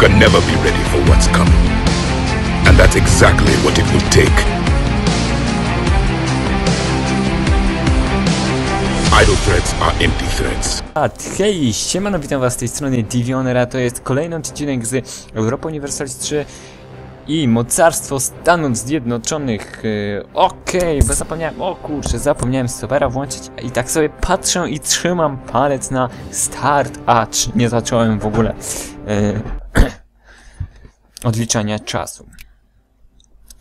can never be ready for what's coming. And that's exactly what it will take. Idle threats are empty threats. A hej, siemano, witam was z tej strony Divionera, to jest kolejny odcinek z Europa Universalis 3 i Mocarstwo Stanów Zjednoczonych. Yy, Okej, bo zapomniałem, o kurczę, zapomniałem stopera włączyć i tak sobie patrzę i trzymam palec na start, a nie zacząłem w ogóle yy, odliczania czasu.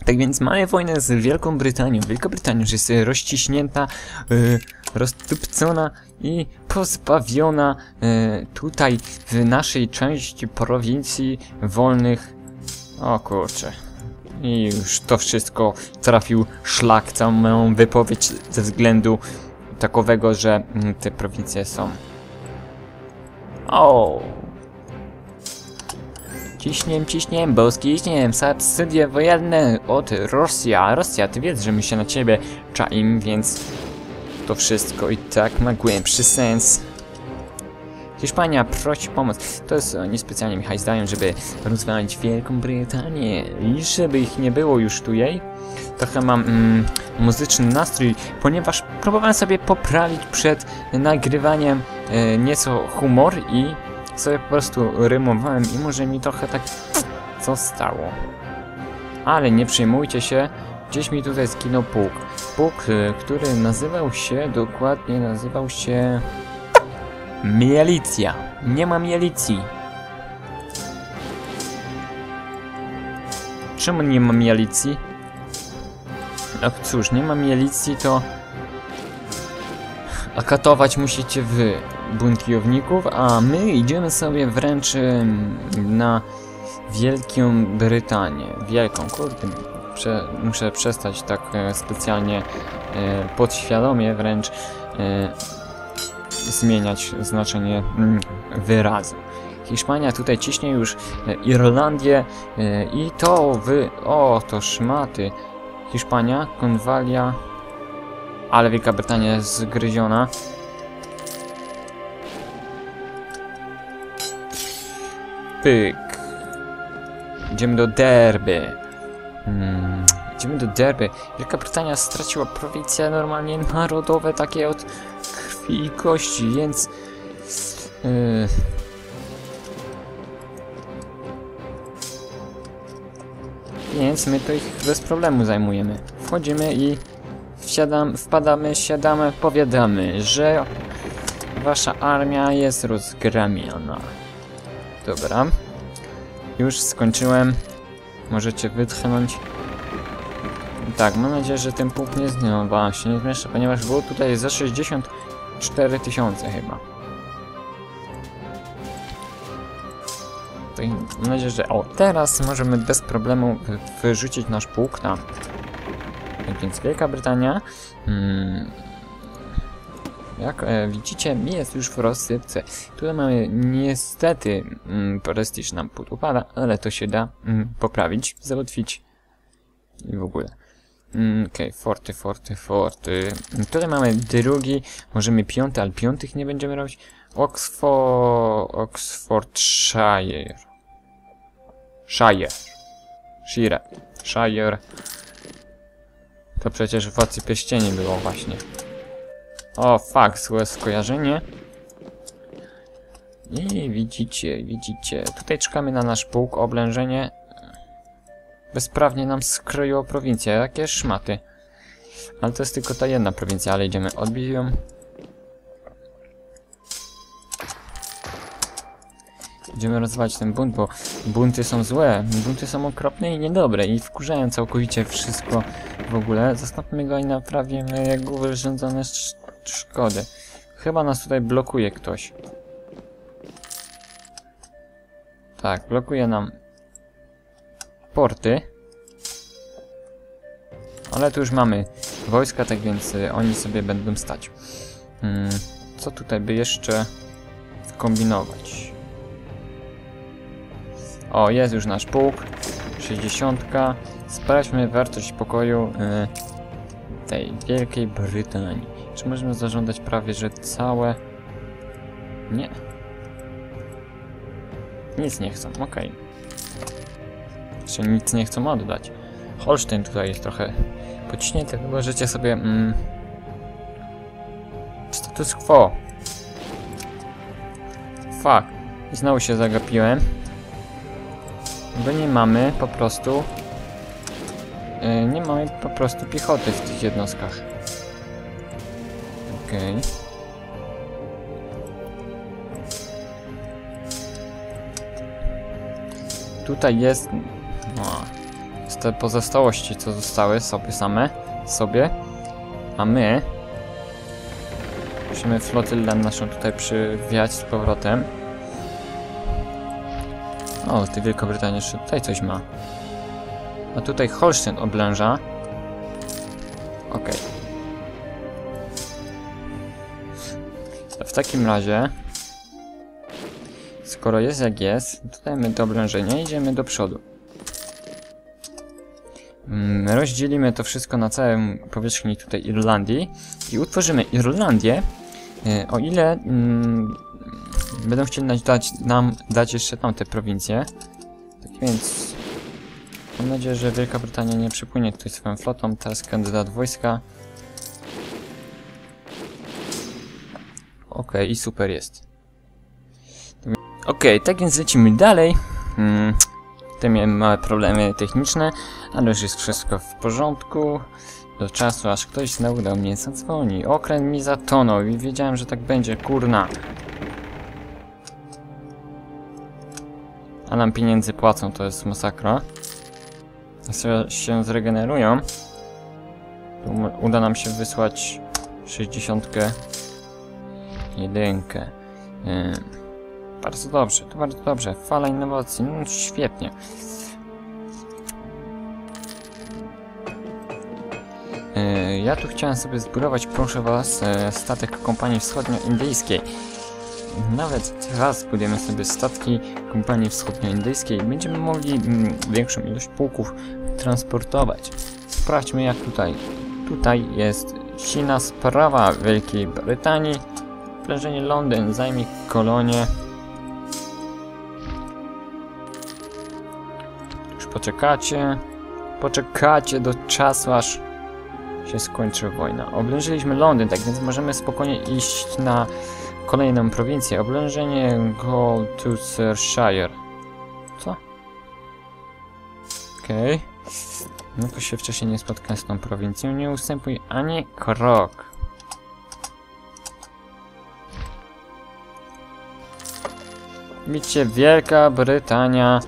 Tak więc mamy wojnę z Wielką Brytanią. Wielka Brytania już jest rozciśnięta, yy, roztupcona i pozbawiona yy, tutaj w naszej części prowincji wolnych. O kurczę. I już to wszystko trafił szlak, całą moją wypowiedź ze względu takowego, że mm, te prowincje są. O, Ciśniem, ciśniem, bo ciśniem, subsydie wojenne od Rosja. Rosja, ty wiesz, że my się na ciebie czaim, więc to wszystko i tak ma głębszy sens. Hiszpania prosi pomoc. To jest oni specjalnie mi hajs żeby rozwalić Wielką Brytanię i żeby ich nie było już tu jej. Trochę mam mm, muzyczny nastrój, ponieważ próbowałem sobie poprawić przed nagrywaniem e, nieco humor i sobie po prostu rymowałem i może mi trochę tak zostało. Ale nie przejmujcie się, gdzieś mi tutaj zginął pług. Pług, y, który nazywał się, dokładnie nazywał się... Mielicja. Nie ma mielicji. Czemu nie ma mielicji? No cóż, nie ma mielicji, to... A katować musicie wy, buntowników, a my idziemy sobie wręcz na Wielką Brytanię. Wielką, kurde, prze, muszę przestać tak e, specjalnie e, podświadomie wręcz e, zmieniać znaczenie mm, wyrazu. Hiszpania tutaj ciśnie już Irlandię i to wy... O, to szmaty. Hiszpania, Konwalia... Ale Wielka Brytania jest zgryziona. Pyk. Idziemy do Derby. Hmm. Idziemy do Derby. Wielka Brytania straciła prowincje normalnie narodowe, takie od krwi i kości, więc... Yy. Więc my to ich bez problemu zajmujemy. Wchodzimy i wsiadam, wpadamy, siadamy, powiadamy, że wasza armia jest rozgramiana. Dobra. Już skończyłem. Możecie wytchnąć. Tak, mam nadzieję, że ten punkt nie znowu się nie zmieszczę, ponieważ było tutaj za 64 tysiące chyba. Mam nadzieję, że... O, teraz możemy bez problemu wy- wyrzucić nasz pułk tam. Więc Wielka Brytania... Mm, jak e, widzicie, jest już w rozsypce. Tutaj mamy niestety mm, prestiż nam upada, ale to się da mm, poprawić, załatwić i w ogóle. Mm, Okej, forty, forty, forty. Tutaj mamy drugi, możemy piąty, ale piątych nie będziemy robić. Oxford... Oxfordshire. Shire. Shire. Shire. To przecież w Władcy Pierścieni było właśnie. O, fuck, złe skojarzenie. I widzicie, widzicie. Tutaj czekamy na nasz pułk, oblężenie. Bezprawnie nam skroiło prowincję. Jakie szmaty. Ale to jest tylko ta jedna prowincja, ale idziemy odbić ją. Idziemy rozwalić ten bunt, bo bunty są złe. Bunty są okropne i niedobre i wkurzają całkowicie wszystko w ogóle. Zastanówmy go i naprawimy jego wyrządzone sz szkody. Chyba nas tutaj blokuje ktoś. Tak, blokuje nam porty. Ale tu już mamy wojska, tak więc y, oni sobie będą stać. Hmm, co tutaj by jeszcze kombinować? O, jest już nasz pułk. 60. Sprawdźmy wartość pokoju y, tej Wielkiej Brytanii. Czy możemy zażądać prawie, że całe... Nie. Nic nie chcą, okej. Jeszcze nic nie chcą oddać. Holsztyn tutaj jest trochę pociśnięty, wyobraźcie sobie... Mm, status quo. Fuck. I znowu się zagapiłem. Bo nie mamy po prostu... Yy, nie mamy po prostu piechoty w tych jednostkach. Okej. Tutaj jest... No, te pozostałości, co zostały sobie same, sobie. A my... Musimy flotylę naszą tutaj przywiać z powrotem. O, ty Wielka Brytania jeszcze tutaj coś ma. A tutaj Holsztyn oblęża. Okej. W takim razie, skoro jest jak jest, tutaj my do oblężenia idziemy do przodu. Mm, Rozdzielimy to wszystko na całym powierzchni tutaj Irlandii i utworzymy Irlandię, e, o ile mm, będą chcieli dać, nam dać jeszcze tamte prowincje. Tak więc mam nadzieję, że Wielka Brytania nie przypłynie tutaj swoją flotą. Teraz kandydat wojska. Okej, i super jest. Okej, tak więc lecimy dalej. Hmm, tutaj miałem małe problemy techniczne, ale już jest wszystko w porządku. Do czasu, aż ktoś znowu do mnie zadzwoni. Okręt mi zatonął i wiedziałem, że tak będzie, kurna. A nam pieniędzy płacą, to jest masakra. Jak się zregenerują, to mu- uda nam się wysłać 60 jedynkę. Yy, bardzo dobrze, to bardzo dobrze. Fala innowacji, no świetnie. Yy, Ja tu chciałem sobie zbudować, proszę was, e, statek kompanii wschodnioindyjskiej. Nawet teraz budujemy sobie statki kompanii wschodnioindyjskiej. Będziemy mogli mm, większą ilość pułków transportować. Sprawdźmy jak tutaj. Tutaj jest silna sprawa Wielkiej Brytanii. Prężenie Londyn zajmie kolonię. Już poczekacie. Poczekacie do czasu, aż się skończy wojna. Oblężyliśmy Londyn, tak więc możemy spokojnie iść na kolejną prowincję. Oblężenie Gloucestershire. Co? Okej. Okay. Jakoś się wcześniej nie spotkałem z tą prowincją. Nie ustępuj ani krok. Widzicie, Wielka Brytania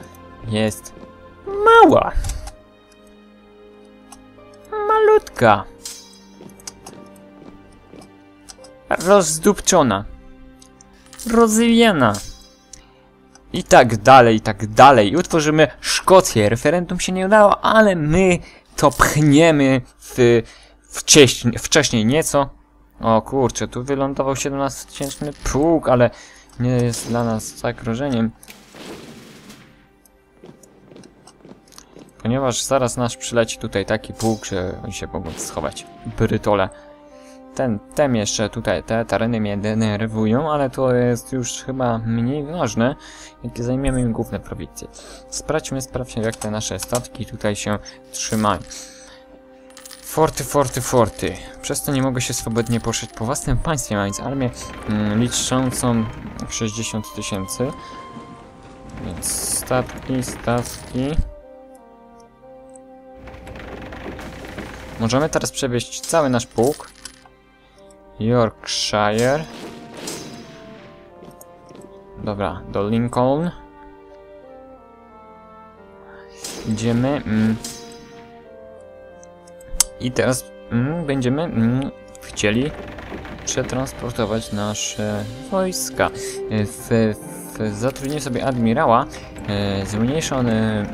jest mała. Malutka. Rozdupczona. Rozwijana. I tak dalej, i tak dalej. I utworzymy Szkocję. Referendum się nie udało, ale my to pchniemy w, wcześniej, wcześniej nieco. O kurczę, tu wylądował 17-tysięczny pułk, ale nie jest dla nas zagrożeniem. Ponieważ zaraz nasz przyleci tutaj taki pułk, że oni się mogą schować. Brytole. Ten, tem jeszcze tutaj, te tereny mnie denerwują, ale to jest już chyba mniej ważne, jak zajmiemy im główne prowincje. Sprawdźmy, sprawdźmy jak te nasze statki tutaj się trzymają. Forty, forty, forty. Przez to nie mogę się swobodnie poruszać po własnym państwie, mając armię mm, liczącą 60 tysięcy. Więc statki, statki. Możemy teraz przewieźć cały nasz pułk. Yorkshire. Dobra, do Lincoln. Idziemy. Mm. I teraz mm, będziemy mm, chcieli przetransportować nasze wojska. W, w zatrudnieniu sobie admirała e, zmniejsza on e,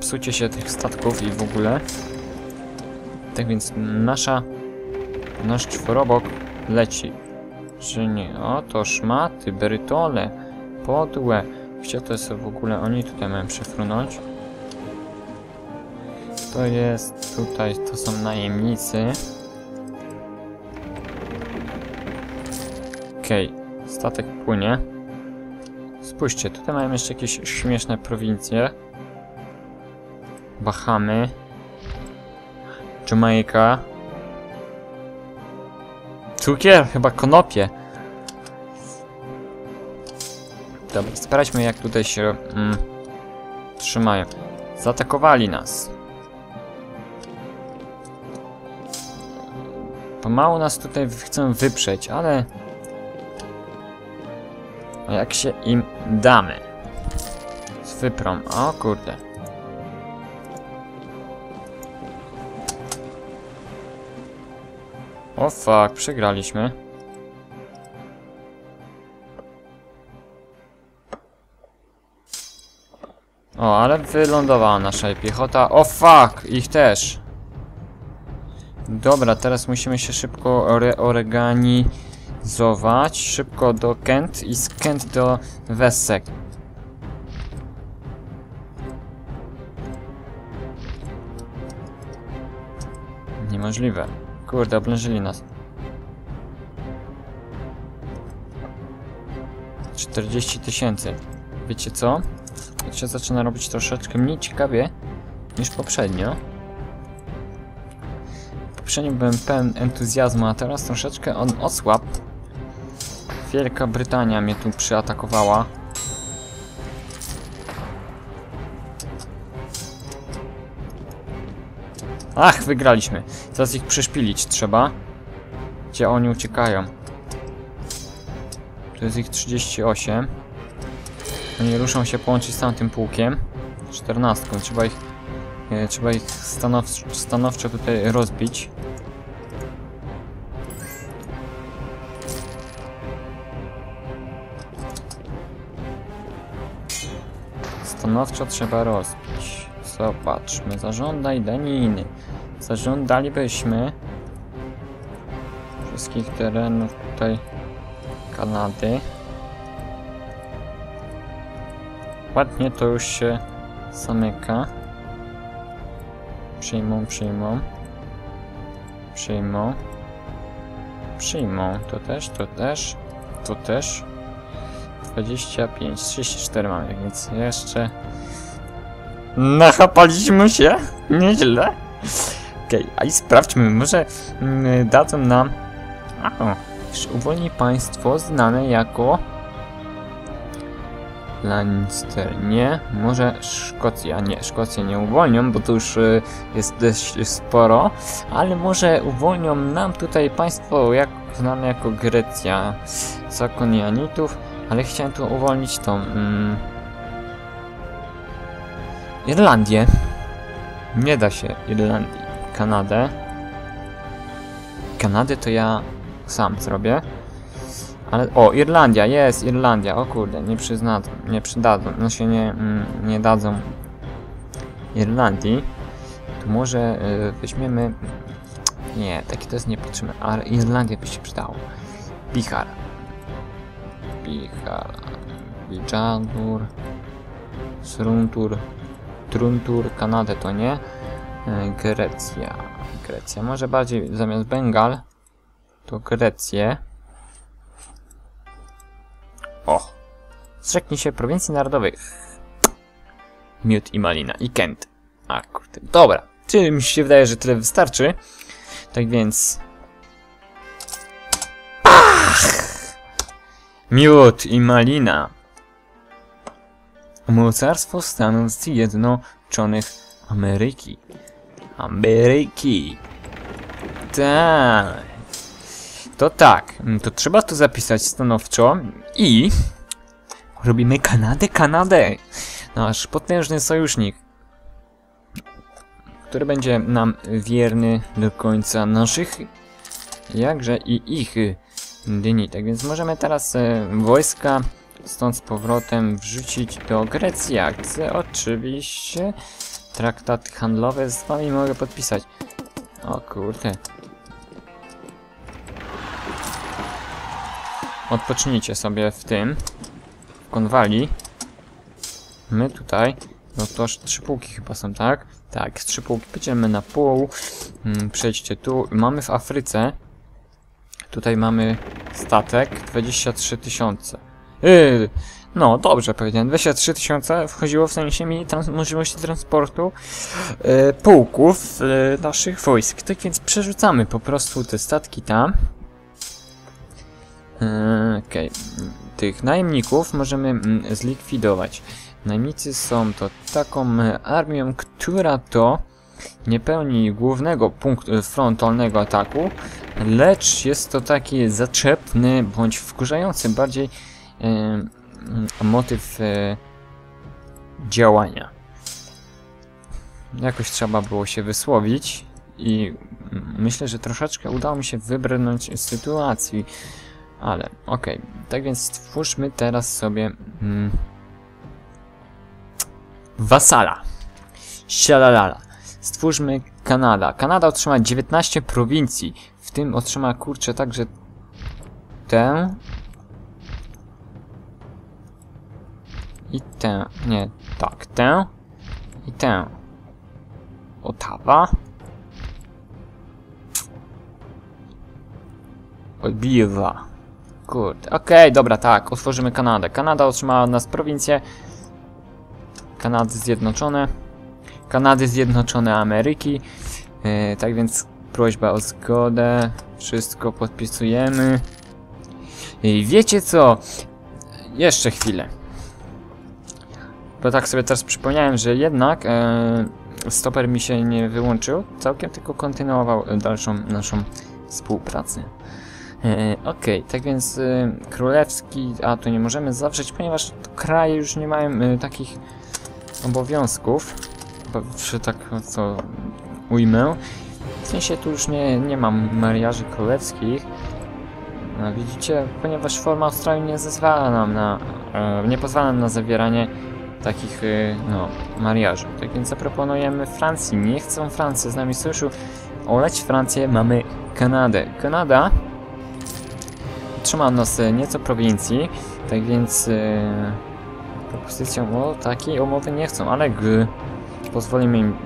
psucie się tych statków i w ogóle. Tak więc nasza nasz czworobok leci. Czy nie? O, to szmaty, brytole, podłe. Gdzie to jest w ogóle? Oni tutaj mają przefrunąć. To jest tutaj, to są najemnicy. Okej, okay. statek płynie. Spójrzcie, tutaj mają jeszcze jakieś śmieszne prowincje. Bahamy. Jamajka. Cukier, chyba konopie. Dobra, sprawdźmy jak tutaj się mm, trzymają. Zaatakowali nas. Pomału nas tutaj chcą wyprzeć, ale... Jak się im damy? Z wyprą. O kurde. O fuck, przegraliśmy. O, ale wylądowała nasza piechota. O fuck, ich też. Dobra, teraz musimy się szybko reorganizować. Szybko do Kent i z Kent do Wesek. Niemożliwe. Kurde, oblężyli nas. 40 tysięcy. Wiecie co? To się zaczyna robić troszeczkę mniej ciekawie niż poprzednio. Poprzednio byłem pełen entuzjazmu, a teraz troszeczkę on osłabł. Wielka Brytania mnie tu przyatakowała. Ach, wygraliśmy. Teraz ich przeszpilić trzeba. Gdzie oni uciekają? Tu jest ich 38. Oni ruszą się połączyć z tamtym pułkiem. 14. Trzeba ich, e, trzeba ich stanow, stanowczo tutaj rozbić. Stanowczo trzeba rozbić. Zobaczmy. Zażądaj daniny. Zażądalibyśmy wszystkich terenów tutaj Kanady. Ładnie to już się zamyka. Przyjmą, przyjmą. Przyjmą. Przyjmą. To też, to też. To też. 25, 34 mamy, więc jeszcze... Nachapaliśmy się? Nieźle. Okej, okay, a i sprawdźmy, może mm, dadzą nam... O, uwolni państwo znane jako... Leinster, nie. Może Szkocja, nie, Szkocję nie uwolnią, bo to już y, jest dość sporo, ale może uwolnią nam tutaj państwo jak, znane jako Grecja, zakon Janitów, ale chciałem tu uwolnić tą mm, Irlandię. Nie da się Irlandii. Kanadę. Kanadę to ja sam zrobię. Ale, o, Irlandia, jest, Irlandia, o kurde, nie przyznadzą, nie przydadzą, no się nie, mm, nie dadzą Irlandii. To może y, weźmiemy, nie, takie to jest niepotrzebne, ale Irlandia by się przydało. Bihar. Bihar. Bijadur. Sruntur. Truntur, Kanadę to nie. Y, Grecja. Grecja, może bardziej zamiast Bengal to Grecję. O! Zrzeknij się prowincji narodowych. Miód i malina. I Kent. A kurde. Dobra. Czyli mi się wydaje, że tyle wystarczy. Tak więc... Ach! Miód i malina. Mocarstwo Stanów Zjednoczonych Ameryki. Ameryki. Tak. To tak, to trzeba to zapisać stanowczo i robimy Kanadę, Kanadę. Nasz potężny sojusznik, który będzie nam wierny do końca naszych, jakże i ich dni. Tak więc możemy teraz e, wojska stąd z powrotem wrzucić do Grecji. Chcę oczywiście traktat handlowy z wami mogę podpisać. O kurde. Odpocznijcie sobie w tym. W konwali. My tutaj. No to trzy półki chyba są, tak? Tak, trzy półki. Będziemy na pół. Hmm, przejdźcie tu. Mamy w Afryce. Tutaj mamy statek. 23 tysiące. Yy, No, dobrze powiedziałem. 23 tysiące wchodziło w sensie mi trans możliwości transportu e, pułków e, naszych wojsk. Tak więc przerzucamy po prostu te statki tam. E, Okej. Tych najemników możemy mm, zlikwidować. Najemnicy są to taką armią, która to nie pełni głównego punktu frontalnego ataku, lecz jest to taki zaczepny bądź wkurzający bardziej motyw e, działania. Jakoś trzeba było się wysłowić i myślę, że troszeczkę udało mi się wybrnąć z sytuacji, ale okej. Tak więc stwórzmy teraz sobie mm, wasala. Sialalala. Stwórzmy Kanada. Kanada otrzyma 19 prowincji. W tym otrzyma kurczę także tę i tę. Nie, tak, tę i tę. Otawa. Odbiwa. Kurde, okej, dobra, tak, otworzymy Kanadę. Kanada otrzymała od nas prowincję. Kanady Zjednoczone. Kanady Zjednoczone Ameryki. E, tak więc prośba o zgodę. Wszystko podpisujemy. I wiecie co? Jeszcze chwilę. Bo tak sobie teraz przypomniałem, że jednak e, stoper mi się nie wyłączył całkiem, tylko kontynuował dalszą naszą współpracę. E, Okej, tak więc e, królewski, a tu nie możemy zawrzeć, ponieważ kraje już nie mają e, takich obowiązków, bo że tak co ujmę. W sensie tu już nie, nie mam mariaży królewskich. No, widzicie, ponieważ forma Australii nie zezwala nam na, e, nie pozwala nam na zawieranie takich, e, no, mariaży. Tak więc zaproponujemy Francji. Nie chcą Francji z nami sojuszu. Oleć Francję, mamy Kanadę. Kanada trzyma nas e, nieco prowincji, tak więc e, propozycją o takiej umowy nie chcą, ale g pozwolimy im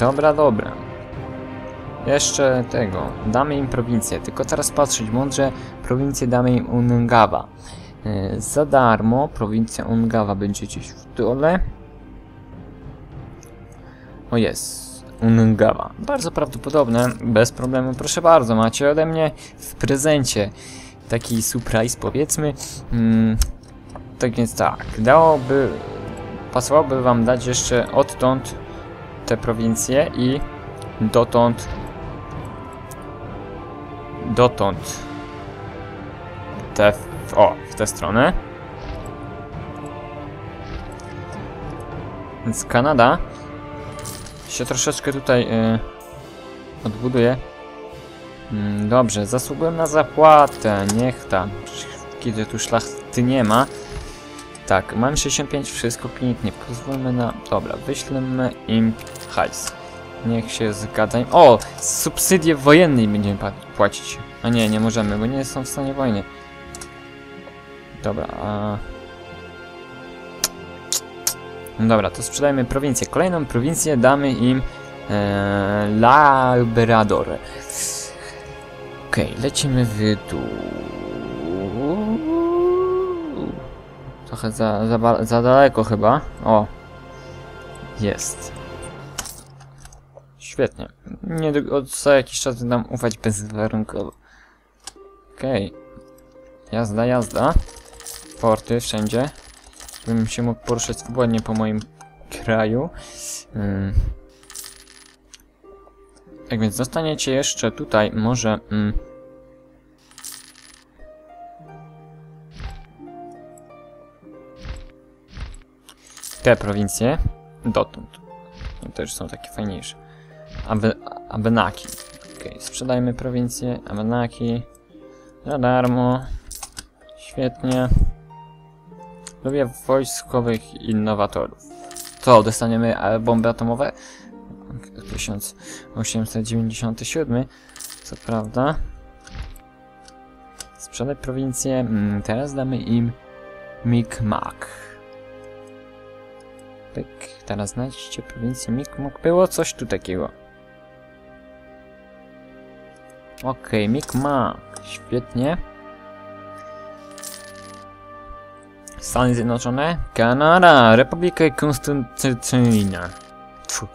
Dobra, dobra. Jeszcze tego. Damy im prowincję. Tylko teraz patrzeć mądrze. Prowincję damy im Ungawa. E, za darmo prowincja Ungawa będzie gdzieś w dole. O jest. Ungawa. Bardzo prawdopodobne. Bez problemu. Proszę bardzo. Macie ode mnie w prezencie taki surprise powiedzmy. Mm, tak więc tak. Dałoby... Pasowałoby wam dać jeszcze odtąd te prowincje i dotąd dotąd te w, o, w tę stronę więc Kanada się troszeczkę tutaj y, odbuduje mm, dobrze, zasługuję na zapłatę niech tam kiedy tu szlachty nie ma tak, mam 65, wszystko pięknie. Pozwólmy na... Dobra, wyślemy im hajs. Niech się zgadzają. O! Subsydię wojennej będziemy płacić. A nie, nie możemy, bo nie są w stanie wojny. Dobra, a... No dobra, to sprzedajmy prowincję. Kolejną prowincję damy im... E, Labrador. Okej, okay, lecimy w dół. Trochę za, za, za daleko chyba. O. Jest. Świetnie. Nie od za jakiś czas dam ufać bezwarunkowo. Okej. Okay. Jazda, jazda. Porty wszędzie. Bym się mógł poruszać swobodnie po moim kraju. Hmm. Tak więc zostaniecie jeszcze tutaj może... Hmm, te prowincje dotąd. No, też są takie fajniejsze. Abe, Abenaki. Ok, sprzedajmy prowincję. Abenaki. Za darmo. Świetnie. Lubię wojskowych innowatorów. Co, dostaniemy e, bomby atomowe? 1897. Co prawda. Sprzedaj prowincję. Mm, teraz damy im Micmac. Pyk. Teraz znajdźcie prowincję Mikmok. Było coś tu takiego. Okej, okay, Mikmak. Świetnie. Stany Zjednoczone, Kanada, Republika Konstytucyjna. Tfu.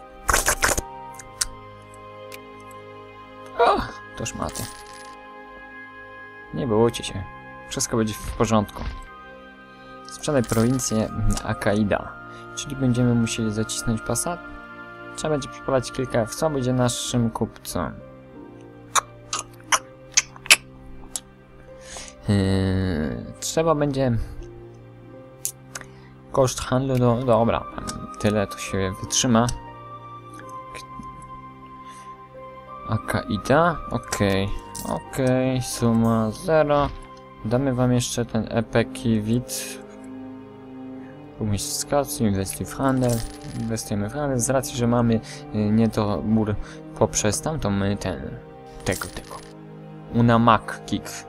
To szmaty. Nie bójcie się. Wszystko będzie w porządku. Sprzedaj prowincję Akaida. Czyli będziemy musieli zacisnąć pasa? Trzeba będzie przypalać kilka F. Co będzie naszym kupcem? Trzeba będzie... Koszt handlu do... Dobra, tyle to się wytrzyma. Akaida? Okej, okej, suma 0. Damy wam jeszcze ten epeki wid. Skacu, inwestuj w handel. Inwestujemy w handel. Z racji, że mamy y, niedobór poprzez tamtą my ten... Tego, tego. Una Mac Kick.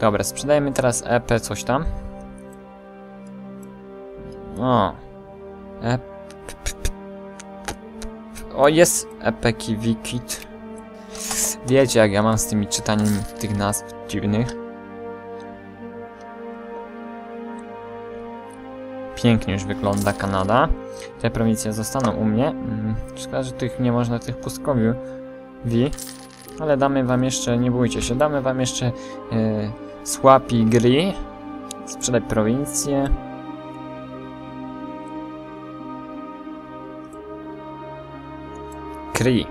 Dobra, sprzedajemy teraz EP coś tam. O. EP... O, jest Epeki Wikit. Wiecie, jak ja mam z tymi czytaniem tych nazw dziwnych. Pięknie już wygląda Kanada. Te prowincje zostaną u mnie. Mm, Szkoda, że tych nie można tych pustkowiu. Wi. Ale damy wam jeszcze, nie bójcie się, damy wam jeszcze e, Słapi Gry. Sprzedaj prowincję. Kri.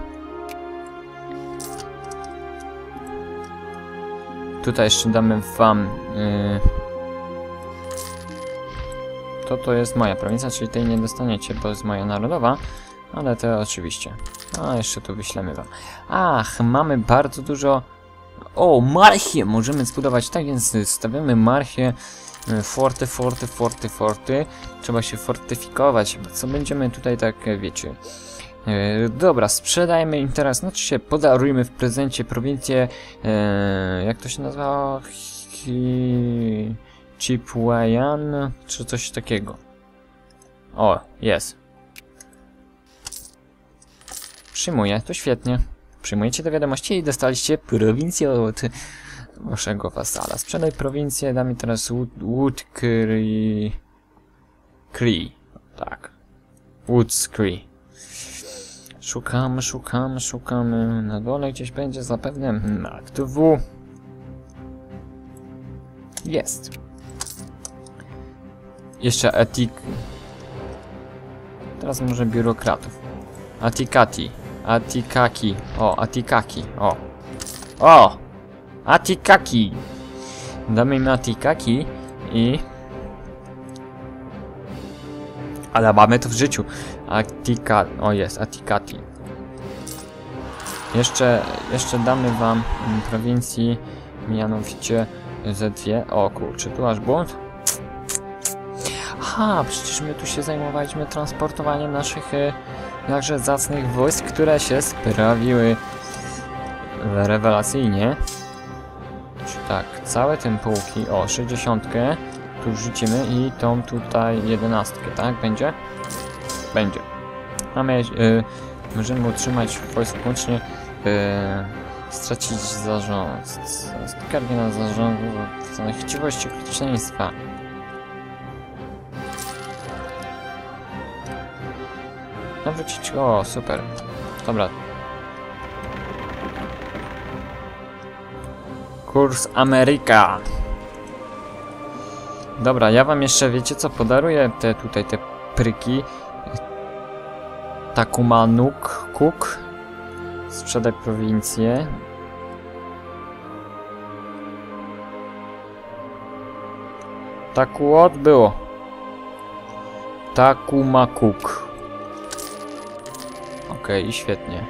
Tutaj jeszcze damy wam... Yy... To to jest moja prowincja, czyli tej nie dostaniecie, bo jest moja narodowa. Ale to oczywiście. A, jeszcze tu wyślemy wam. Ach, mamy bardzo dużo... O, marchię możemy zbudować, tak więc stawiamy marchię. y, Forty, forty, forty, forty. Trzeba się fortyfikować, co będziemy tutaj tak, e, wiecie... E, dobra, sprzedajmy im teraz, znaczy się podarujmy w prezencie prowincję, e, jak to się nazywa? Hi... Chipwayan, czy coś takiego. O, jest. Przyjmuję, to świetnie. Przyjmujecie do wiadomości i dostaliście prowincję od waszego wasala. Sprzedaj prowincję, da mi teraz Wood, Cree... Cree, tak. Woods Cree. Szukamy, szukamy, szukamy. Na dole gdzieś będzie zapewne akt W. Jest. Jeszcze etik. Teraz może biurokratów. Atikati. Atikaki. O, Atikaki. O. O! Atikaki. Damy im Atikaki i... Ale mamy to w życiu. Atika... O jest, Atikati. Jeszcze, jeszcze damy wam prowincji, mianowicie ze dwie. O kurczę, tu aż błąd. Aha, przecież my tu się zajmowaliśmy transportowaniem naszych e, jakże zacnych wojsk, które się sprawiły rewelacyjnie. Tak, całe tym pułki, o, 60 tu wrzucimy i tą tutaj 11, tak? Będzie? Będzie. Mamy, y, możemy utrzymać wojsko łącznie, y, stracić zarząd, skargi na zarząd, chciwości okrucieństwa. Nawrócić, o, super. Dobra. Kurs Ameryka. Dobra, ja wam jeszcze, wiecie co, podaruję te tutaj, te pryki. Takumanuk, Kuk. Sprzedaj prowincję. Takuot było. Takumakuk. Okej, świetnie.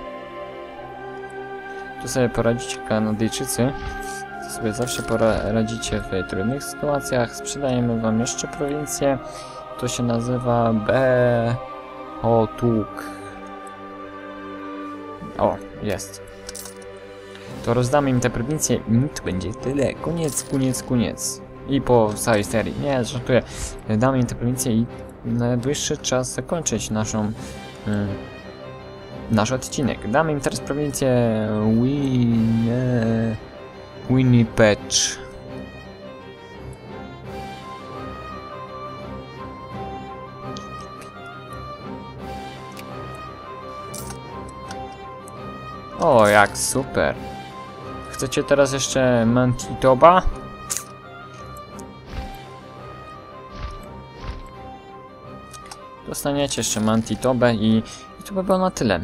Tu sobie poradzicie Kanadyjczycy. To sobie zawsze poradzicie w trudnych sytuacjach. Sprzedajemy wam jeszcze prowincję. To się nazywa B... Otuk. O, jest. To rozdamy im te prowincje i to będzie tyle. Koniec, koniec, koniec. I po całej serii. Nie, żartuję. Damy im te prowincje i najbliższy czas zakończyć naszą... Y nasz odcinek. Damy im teraz prowincję Win... Winnipeg. O, jak super. Chcecie teraz jeszcze Mantitoba? Dostaniecie jeszcze Mantitobę i, i to by było na tyle.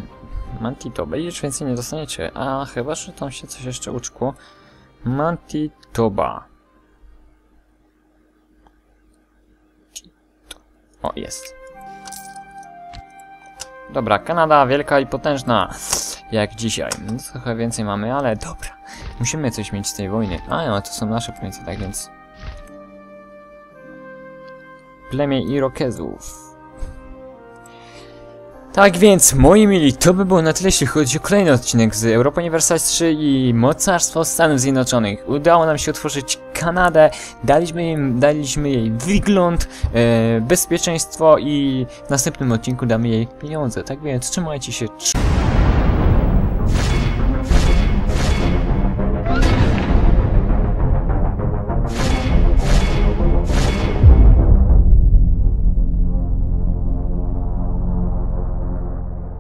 Mantitobę i już więcej nie dostaniecie. A chyba, że tam się coś jeszcze uczkło. Mantitoba. O, jest. Dobra, Kanada wielka i potężna. Jak dzisiaj. No, trochę więcej mamy, ale dobra. Musimy coś mieć z tej wojny. A no, to są nasze prowincje, tak więc... Plemię Irokezów. Tak więc, moi mili, to by było na tyle, jeśli chodzi o kolejny odcinek z Europa Universalis 3 i Mocarstwo Stanów Zjednoczonych. Udało nam się otworzyć Kanadę, daliśmy, im, daliśmy jej wygląd, e, bezpieczeństwo i w następnym odcinku damy jej pieniądze. Tak więc, trzymajcie się.